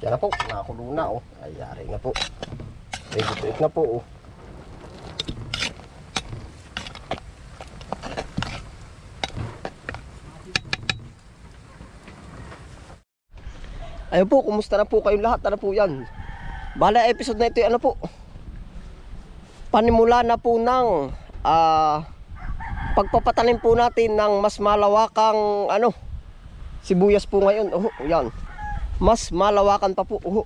Yan na po, nakakulo na oh. Ay, yari nga po. Ready to eat na po oh. Ayun po, kumusta na po kayong lahat? Ano po yan? Bala episode na ito, ano po? Panimula na po ng ah, pagpapatanim po natin ng mas malawakang ano, sibuyas po ngayon. Oh, yan. Mas malawakan pa po. Oh.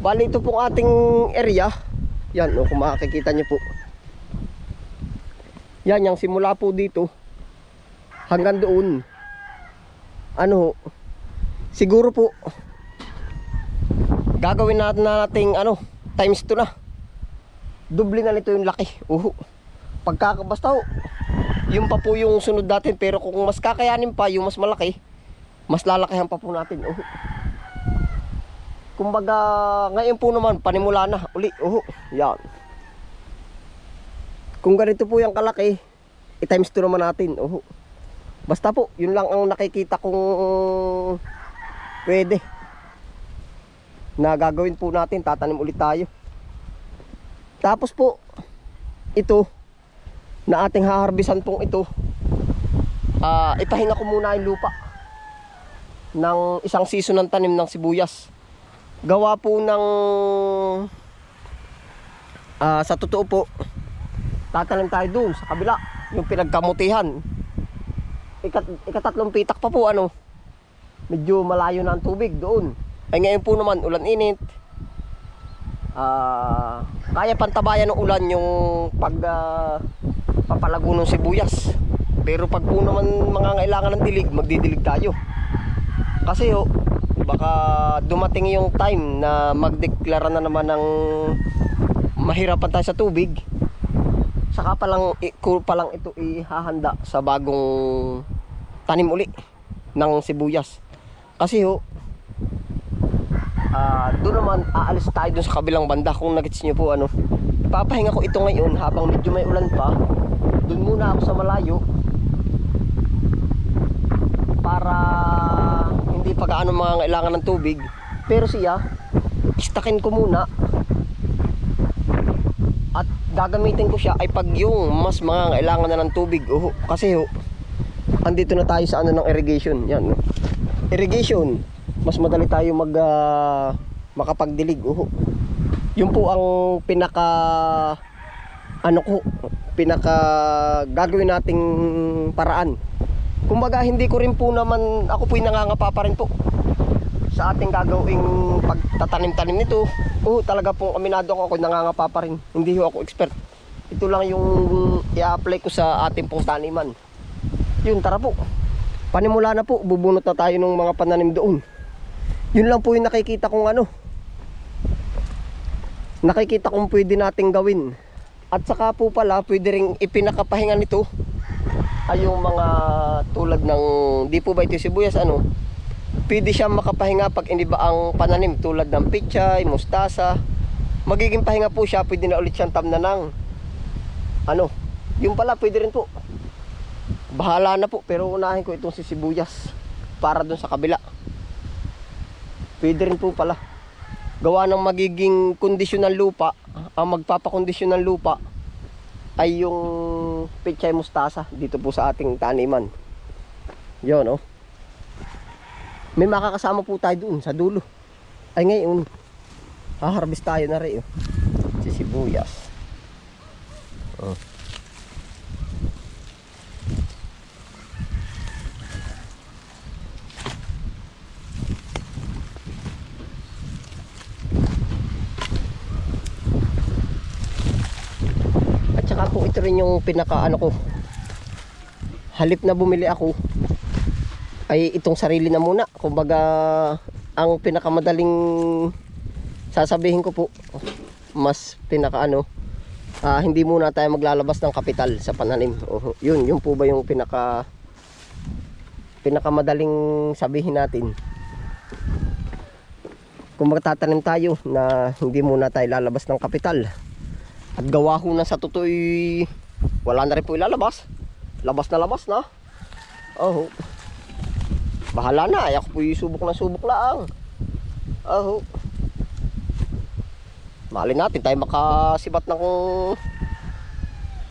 Bali ito pong ating area. Yan, oh, kung makikita niyo po. Yan, yung simula po dito hanggang doon. Ano, siguro po gagawin natin na nating ano, times 2 na. Doble na nito yung laki. Uhu. Pagka basta ho, yung pa po yung sunod natin pero kung mas kakayanin pa yung mas malaki, mas lalakihan pa po natin. Uhu. Kumbaga, ngayon po naman, panimula na. Uli, uhu. Yan. Kung ganito po yung kalaki, i-times 2 naman natin. Uhu. Basta po, yun lang ang nakikita kong pwede. Na gagawin po natin, tatanim ulit tayo. Tapos po, ito, na ating haharbisan pong ito, ah ipahinga ko muna yung lupa ng isang season ng tanim ng sibuyas. Gawa po ng, ah sa totoo po, tatanim tayo doon sa kabila, yung pinagkamutihan. Ikat, ikatatlong pitak pa po ano, medyo malayo na ang tubig doon. Ay ngayon po naman, ulan init. Ah, kaya pantabayan ng ulan yung pag ah, papalago ng sibuyas. Pero pag po naman mga ng dilig, magdidilig tayo. Kasi ho, baka dumating yung time na magdeklara na naman ng mahirapan tayo sa tubig. Saka pa lang, pa lang ito ihahanda sa bagong tanim uli ng sibuyas. Kasi ho, Ah, doon naman aalis tayo dun sa kabilang banda kung nagets niyo po ano. Papahinga ko ito ngayon habang medyo may ulan pa. Doon muna ako sa malayo para hindi pa gaano mga kailangan ng tubig. Pero siya, istakin ko muna at gagamitin ko siya ay pag yung mas mga kailangan na ng tubig. Oh, kasi ho, andito na tayo sa ano ng irrigation. Yan. no? Irrigation mas madali tayo mag ah, makapagdilig. Uho. Yun po ang pinaka ano ko pinaka gagawin nating paraan. Kumbaga hindi ko rin po naman ako po nangangapa pa rin po sa ating gagawing pagtatanim-tanim nito. Oo, talaga pong aminado ako ako nangangapa pa rin. Hindi ho ako expert. Ito lang yung i-apply ko sa ating pong taniman. Yun, tara po. Panimula na po, bubunot na tayo ng mga pananim doon. Yun lang po yung nakikita kong ano. Nakikita kong pwede nating gawin. At saka po pala, pwede ring ipinakapahinga nito ay yung mga tulad ng, di po ba ito sibuyas ano, pwede siya makapahinga pag hindi ba ang pananim tulad ng pichay, mustasa. Magiging pahinga po siya, pwede na ulit siyang tamna ng ano, yung pala pwede rin po. Bahala na po, pero unahin ko itong si sibuyas para dun sa kabila. Pwede rin po pala. Gawa ng magiging kondisyon ng lupa, ang magpapakondisyon ng lupa ay yung pechay mustasa dito po sa ating taniman. Yun, oh. May makakasama po tayo doon sa dulo. Ay ngayon, haharvest tayo na rin. Oh. Si sibuyas. Oh. At saka po ito rin yung pinaka ano ko. Halip na bumili ako ay itong sarili na muna. Kumbaga ang pinakamadaling sasabihin ko po mas pinaka ano ah, hindi muna tayo maglalabas ng kapital sa pananim. Oh, yun, yun po ba yung pinaka pinakamadaling sabihin natin. Kung magtatanim tayo na hindi muna tayo lalabas ng kapital. At gawa ho na sa tutoy wala na rin po ilalabas. Labas na labas na. Oh. Bahala na, ay ako po subok na subok lang. Aho. Mali natin tayo makasibat ng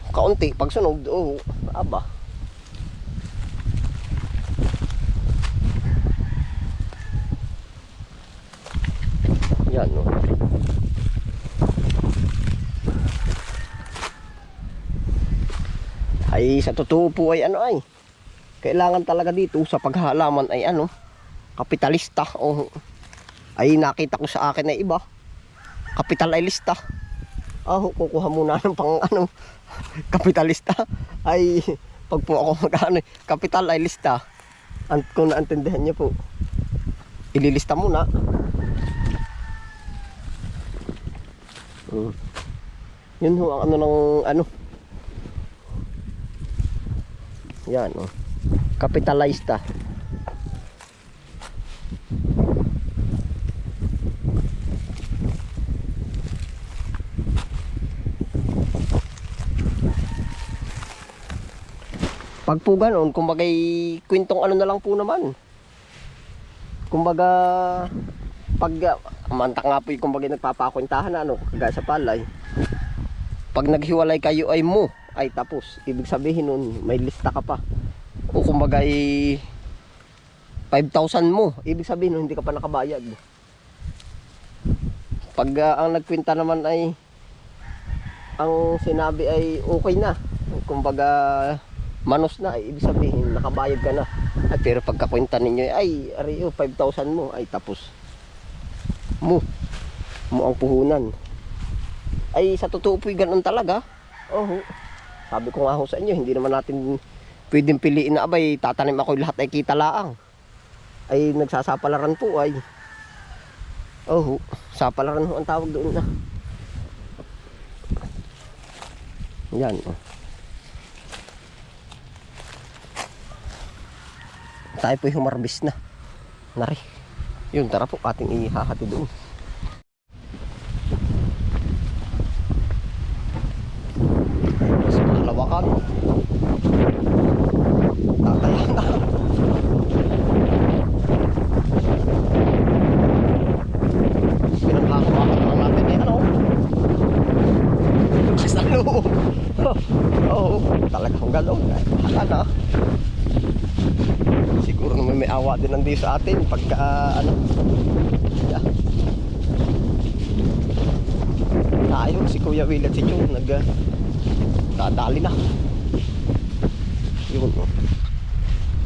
kaunti pag sunog. Oh, aba. Yan, no. Ay, sa totoo po ay ano ay. Kailangan talaga dito sa paghalaman ay ano, kapitalista. O, ay nakita ko sa akin na iba. Kapital ay. Ah, kukuha muna ng pang ano, kapitalista. Ay, pag po ako mag-ano, kapital ay lista. An kung naintindihan niyo po, ililista muna. Hmm. Yun ho ang ano ng ano. Yan oh. Kapitalista. Pag po ganoon, kumbagay kwentong ano na lang po naman. Kumbaga pag uh, mantak nga po yung kumbaga nagpapakwentahan na ano, kagaya sa palay. Pag naghiwalay kayo ay mo, ay tapos. Ibig sabihin nun, may lista ka pa. O kumbaga ay 5,000 mo, ibig sabihin nun, hindi ka pa nakabayad. Pag uh, ang nagkwenta naman ay ang sinabi ay okay na. Kumbaga manos na, ay ibig sabihin nakabayad ka na. Ay, pero pagkakwenta ninyo ay ari oh, 5,000 mo ay tapos mo mo ang puhunan ay sa totoo po'y ganun talaga oh sabi ko nga ho sa inyo hindi naman natin pwedeng piliin na abay tatanim ako lahat ay kita laang ay nagsasapalaran po ay oh sapalaran ho ang tawag doon na yan oh. tayo po'y humarbis na nari yun, tara po, ating ihahati doon. Mas malawakan. Tataya na. Pinagkakawakan lang natin eh, ano? Lakas ng loob. Oo, talagang galong. Hala na. Siguro naman may awa din Diyos sa atin pagka ano. Yeah. Tayo si Kuya Will at si Chong nag uh, dadali na. Yun oh.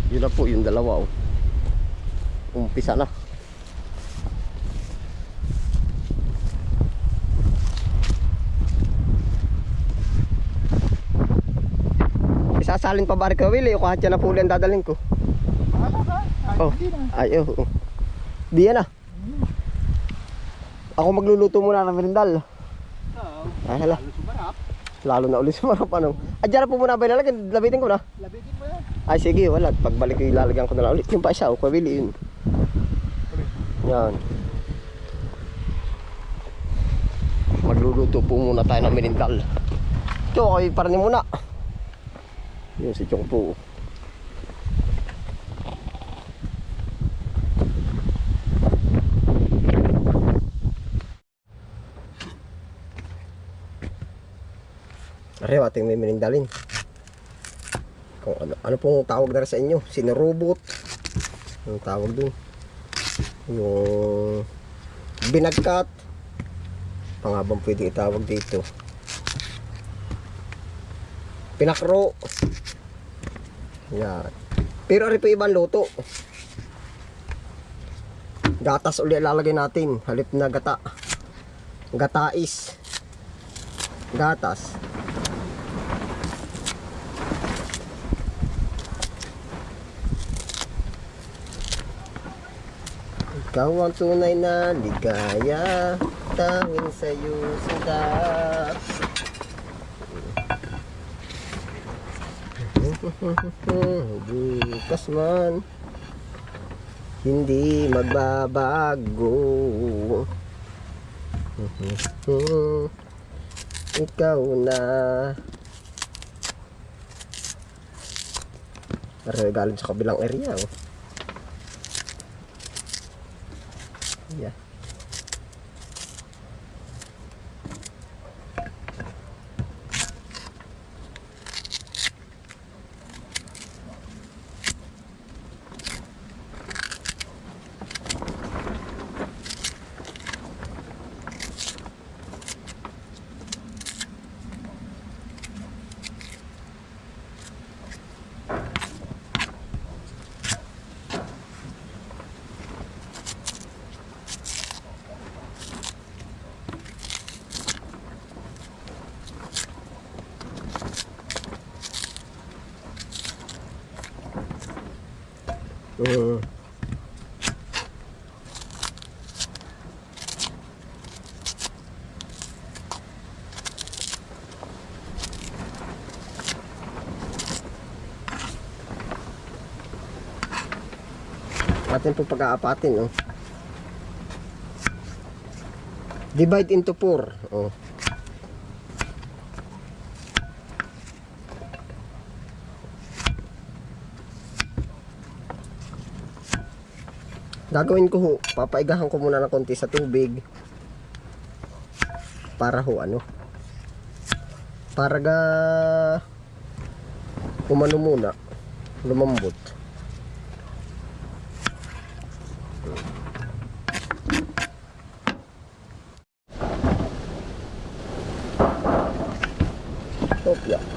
Yun na po yung dalawa oh. Umpisa na. Isasalin pa ba rin ka Will? Yung kahit yan na po ulit ang dadalhin ko. Bahala ka. Ay, Oh. Ay, oh. Di yan ah. Ako magluluto muna ng merindal. Oo. Ay, hala. Lalo na ulit sumarap ano. Ah, dyan na po muna ba ilalagay? Labitin ko na. Labitin mo yan. Ay, sige, wala. Pagbalik ko ilalagyan ko na lang ulit. Yung pa isa, oh, kawili yun. Yan. Magluluto po muna tayo ng merindal. Tiyo, kayo paranin muna. Yun si Chong po. Arew, ating may merindalin. Kung ano, ano pong tawag na sa inyo? Sinurubot. Anong tawag dun? Yung binagkat. Pangabang pwede itawag dito. Pinakro. Yan. Pero ari pa ibang luto. Gatas uli ilalagay natin. Halip na gata. Gatais. Gatas. Ikaw ang tunay na ligaya. Tanging sa'yo sinta Bukas man Hindi magbabago. Ikaw na. Galing sa kabilang area oh. Yeah. Mm. Atin po pag-aapatin, oh. Divide into 4. Oh. Gagawin ko ho, papaigahan ko muna ng konti sa tubig. Para ho ano. Para ga umano muna. Lumambot. Ethiopia.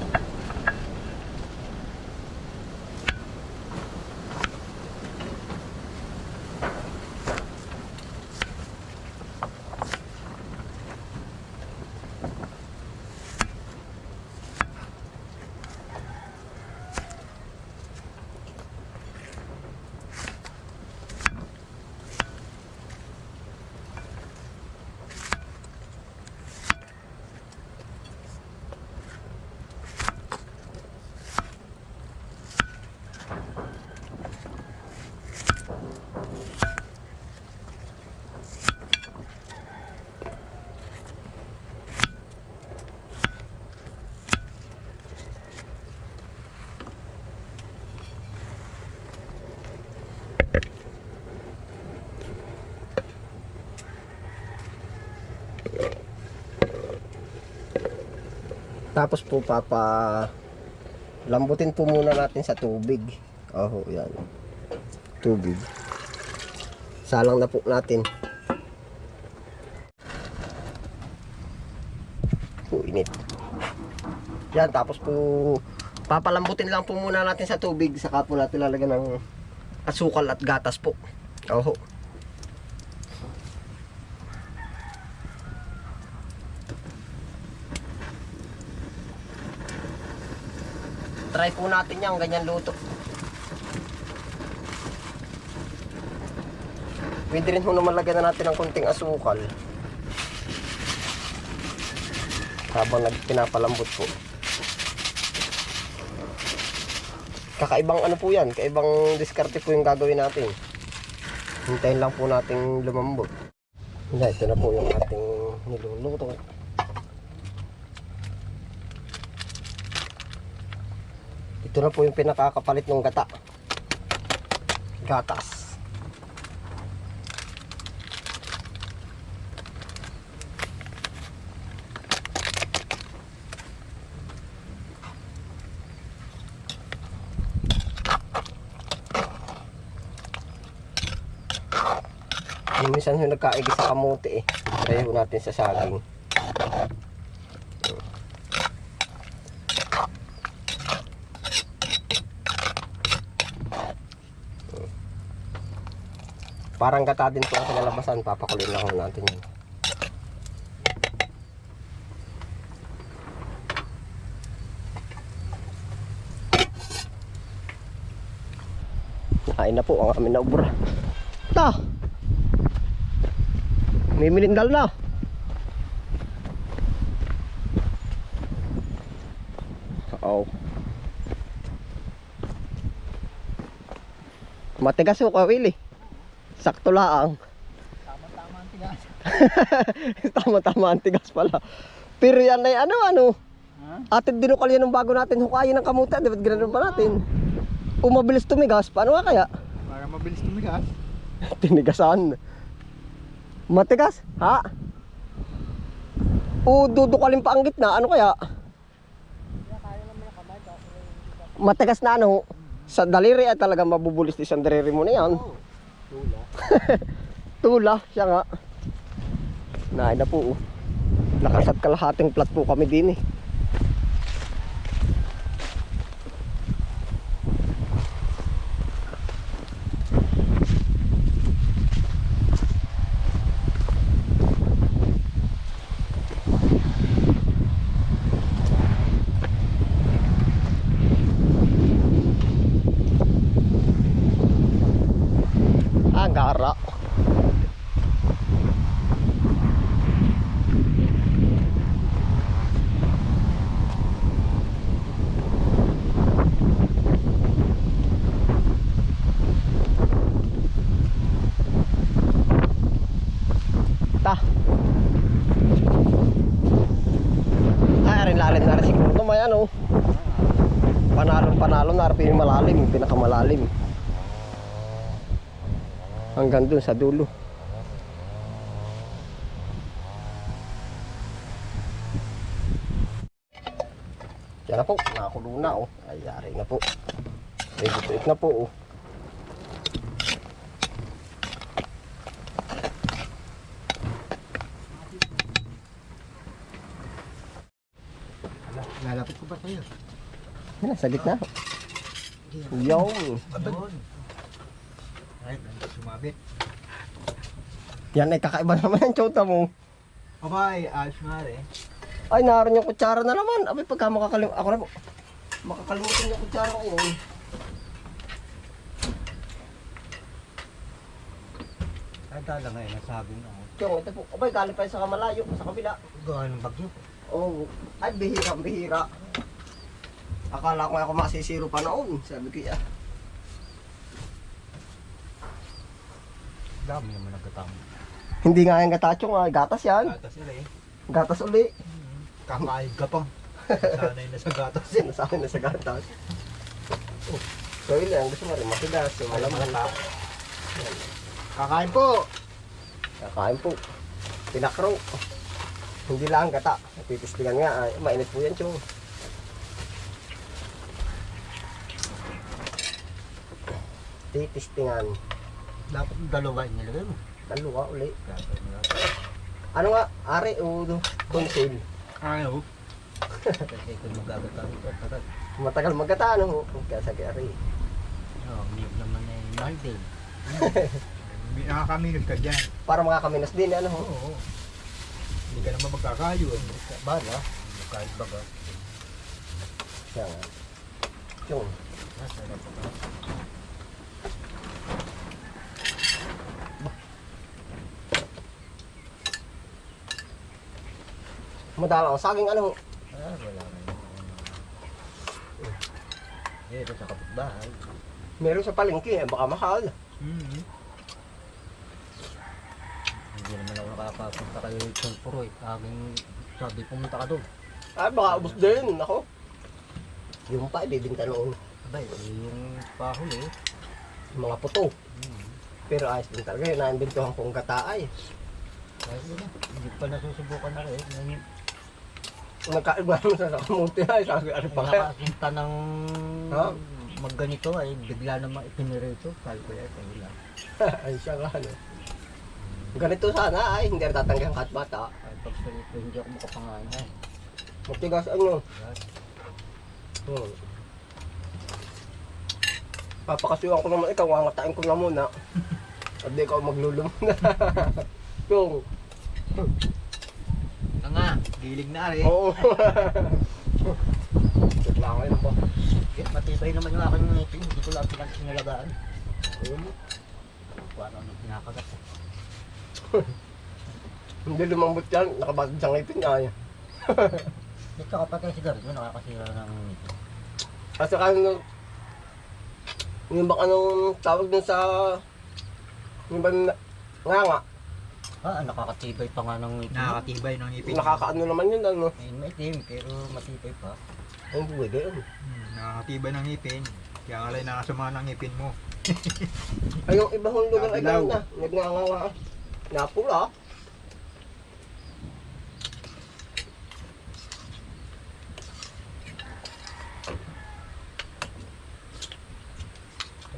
Tapos po papa lambutin po muna natin sa tubig. Oh, yan. Tubig. Salang na po natin. Po init. Yan, tapos po papalambutin lang po muna natin sa tubig saka po natin lalagyan ng asukal at gatas po. Oho. Try po natin yan, ganyan luto. Pwede rin ho naman lagyan na natin ng konting asukal. Habang pinapalambot po. Kakaibang ano po yan, kaibang diskarte po yung gagawin natin. Hintayin lang po nating lumambot. Yan, ito na po yung ating niluluto. Ito na po yung pinakakapalit ng gata. Gatas. Minsan yung nagkaigi sa kamote eh. Try natin sa saging. Parang gata din po ang kinalabasan. Papakulin lang natin yun. Kain na po ang amin na ubra. Ta! May milindal na. Oo. Matigas ko kawili. Sakto laang. Tama-tama ang tigas. Tama-tama ang tigas pala. Pero yan ay ano ano. Ha? Atin dinukal yan ng bago natin hukayin ng kamuta. Dapat ganoon pa natin. Umabilis tumigas. Paano nga kaya? Para mabilis tumigas. Tinigasan. Matigas? Ha? O dudukalin pa ang gitna. Ano kaya? Matigas na ano? Sa daliri ay talaga mabubulis di sa daliri mo na yan. Tula. Tula, siya nga. Naay na po. oh. Nakasat kalahating plat po kami din eh. Hanggang dun sa dulo. Yan na po, nakakulo na oh. Ay, yari na po. To eat na po oh. Lalapit ko ba sa'yo? Yan sa gitna. Yung. Doon. Ay, sumabit. Yan ay kakaiba naman ang tsota mo. Abay, ayos nga rin. Ay, naroon yung kutsara na naman. Abay, pagka makakalim... Ako na po. Makakalimutan yung kutsara ngayon. Ay, tala ngayon, nasabi na ako. Yung, ito po. Abay, galing pa yun sa kamalayo, sa kabila. Gawa ng bagyo. Oo. Oh, ay, bihira, bihira. Akala ko nga ako masisiro pa noon. Sabi ko, ah. Dami naman nagkatama. Hindi nga yung gatachong, ah. gatas yan. Gatas nila eh. Gatas uli. Kakain ka pa. Sanay na sa gatas. Sinasabi na sa gatas. Oh, so yun lang, gusto mo rin matigas, yung malaman. Kakain po. Kakain po. Pinakro. Hindi lang gata. Titistingan nga. Ay, mainit po yan, chong. Titistingan. Dapat dalawa yung nilagay mo. Dalawa uli. Mo. Ano nga? Ari o consul. Ayaw. Kasi kung magagataw ito, tagal. Matagal magkata, ano? Kaya sa ari. Oo, miyok naman eh. Mahal din. Nakakaminog ka dyan. Para makakaminas din, ano? Oo. Hindi ka naman magkakayo. Bala. Kahit baga. Kaya nga. Chong. Masarap pa. Madala ang saging, ano? Ah, wala na yun. Eh, ito sa kapitbahay. Meron sa palengke, eh, baka mahal. Mm-hmm. Hindi naman ako nakakapunta kayo sa puro eh. Aking sabi pumunta ka doon. Ay, baka ubos din. Ako. Yung pa, ibibinta noon. Abay, eh, yung pahol eh. Yung mga puto. Hmm. Pero ayos din talaga yun. Nainbentuhan kong gataay. Yun eh. Hindi pa nasusubukan na rin. Yung Nagkaiba naman sa kamuti ay sabi ano pa kaya. nakasinta ng Ha? magganito ay bigla naman ipinireto. Sabi ko kayo lang. ay siya nga ano. Ganito sana ay hindi na tatanggang kat bata. Ay, pag sarito, hindi ako makapangain ay. Magtigas ano. Yan. Hmm. Papakasuhan ko naman ikaw, wangatain ko na muna. At di ikaw maglulum na. Yung, gilig na rin. oo. Check lang ngayon po. Matibay naman yung aking ngipin. Hindi ko lang pinag sinalagaan. Ayun mo. Kung ano nang pinakagat. Hindi lumambot yan, nakabatid sa ngipin niya. ay. Ito ka patay sigarilyo, nakakasira ng ngipin. At saka ano, yung bang anong tawag dun sa, yung na- nga nga, Ah, nakakatibay pa nga ng ngipin. Nakakatibay ng ngipin. nakakaano naman yun ano. Ay, maitim, pero matibay pa. Ang buhay gayon. Hmm, nakakatibay ng ngipin. Kaya nga lang nakasama ng ngipin mo. Ay yung iba hong lugar ay gano'n na, nagngangawa. Napula.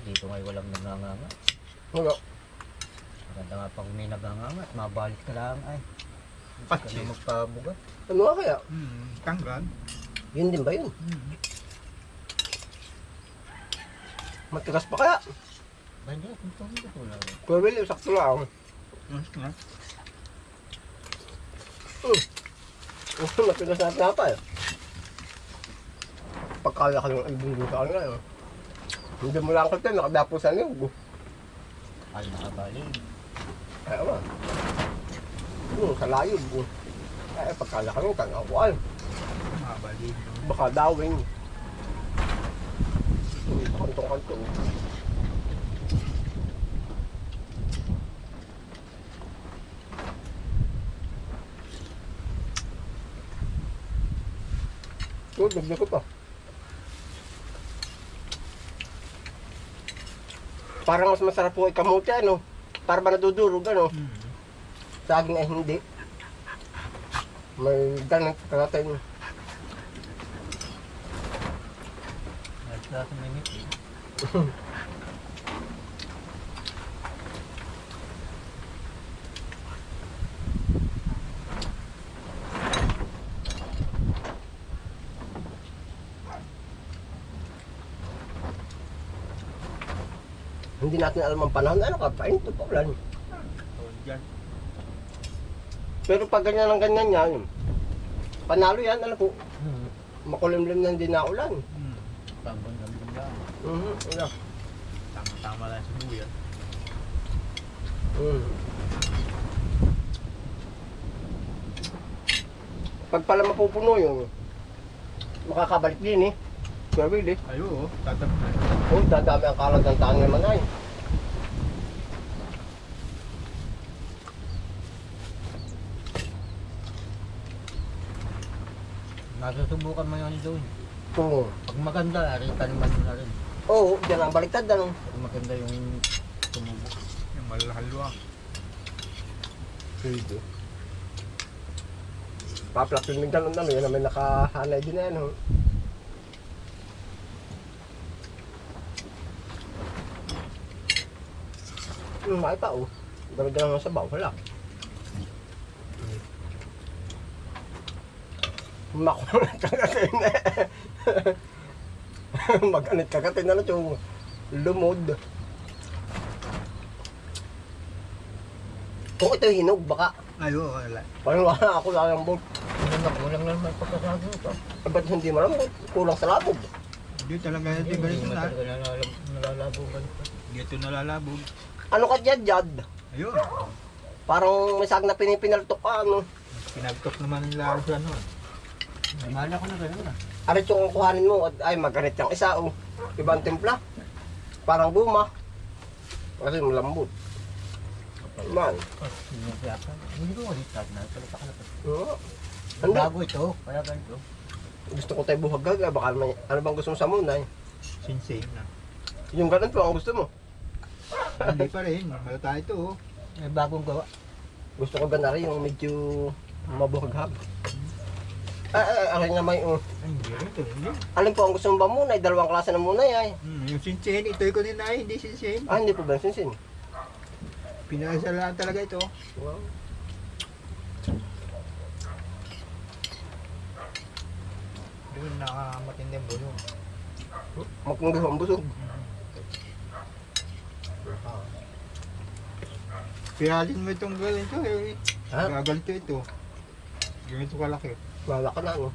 Dito ngayon walang naganganga. Wala. Nga pag may naganganga at mabalik ka lang ay. Hindi ka na magpabuga. Ano nga kaya? Hmm, tanggal. Yun din ba yun? Hmm. Matigas pa kaya? Ba hindi, kung hindi ko lang. Kuya Will, sakto lang. Mas na. Matigas na tinapay. Pagkala ka ng ibong sa kanila. eh. Hindi mo lang kasi nakadapo sa niyog. Ay, nakabalik. Eh, wala. Yun, sa layo. yun. Eh, pagkalaki mo, kang akuan. Mabalik. Baka dawing. Kanto-kanto. Oh, dagdag ko pa. Parang mas masarap po ay kamote, ano? Para ba nadudurog, ano? Hmm. Saging ay hindi. May ganang kakatain. Nagplasa may ngipin. Hindi natin alam ang panahon. Ano ka? Pain to pa ulan. So, dyan. Pero pag ganyan ang ganyan yan, panalo yan, ano po, makulimlim na hindi na ulan. Hmm. Din lang. Mhm, wala. Tama-tama lang sa buya. Mhm. Pag pala mapupuno yun, makakabalik din eh. Sir Will eh. Ayo, oh. Tatap na. Oh, dadami ang kalag ng tangin naman ay. Nasusubukan mo yun doon. Oo. Pag maganda, rin taniman mo na rin. Oo, dyan ang baliktad ano. Pag maganda yung tumubo. Yung malahalwa. Pwede. Paplak yung migdan ng ano, yun naman nakahanay din na yan. oh. Hmm, ay pa oh. Dami naman sa baw, wala. Eh. Mag-anit kagatin na lang yung lumod. Kung ito yung hinog, baka Ayo, wala. parang wala ako lang ang bog. Kulang na kulang lang may pagkasabi ito. Ba't hindi malambot? Kulang sa labog. Hindi talaga Hindi yung ganito na. talaga nalalabo ganito. Dito nalalabog. Ano ka dyan, Jad? Ayun. Parang may sag na pinipinaltok ka, ano? Pinagtok naman nila ako sa ano. Mahal ako na ganun ah. Arit yung kukuhanin mo, at ay maganit yung isa, oh. Ibang timpla. Parang guma. Kasi malambot. Man. Hindi ko ko ulit na. Palita ka na. Oo. Hindi. Bago ito. Kaya ganito. Gusto ko tayo buhag gaga. Baka may, ano bang gusto mo sa munay? Sinsing na. Yung ganun po ang gusto mo. Hindi pa rin. Malata ito, oh. May bagong gawa. Gusto ko gana rin yung medyo mabuhaghag. Ay, ay, ay, nga may, uh, Ay, hindi rin ito. Hindi. alin po ang gusto mo ba munay? Dalawang klase ng munay, ay. Hmm, yung sinsing, ito ko din ay, hindi sinsing. Ah, hindi po ba sinsin? Pinasalaan talaga ito. Wow. Doon nakamatindi ang bulong. Makunggulo ang busog. Piralin mo itong ganito eh. Ha? Gagalito ito. Ganito kalaki. Wala ka na, ano?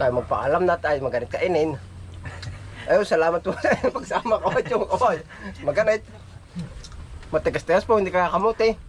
Tayo magpaalam na tayo, maganit kainin. Ayun, salamat po sa pagsama ko yung kawan. Maganit. Matigas-tigas po, hindi kakakamot eh.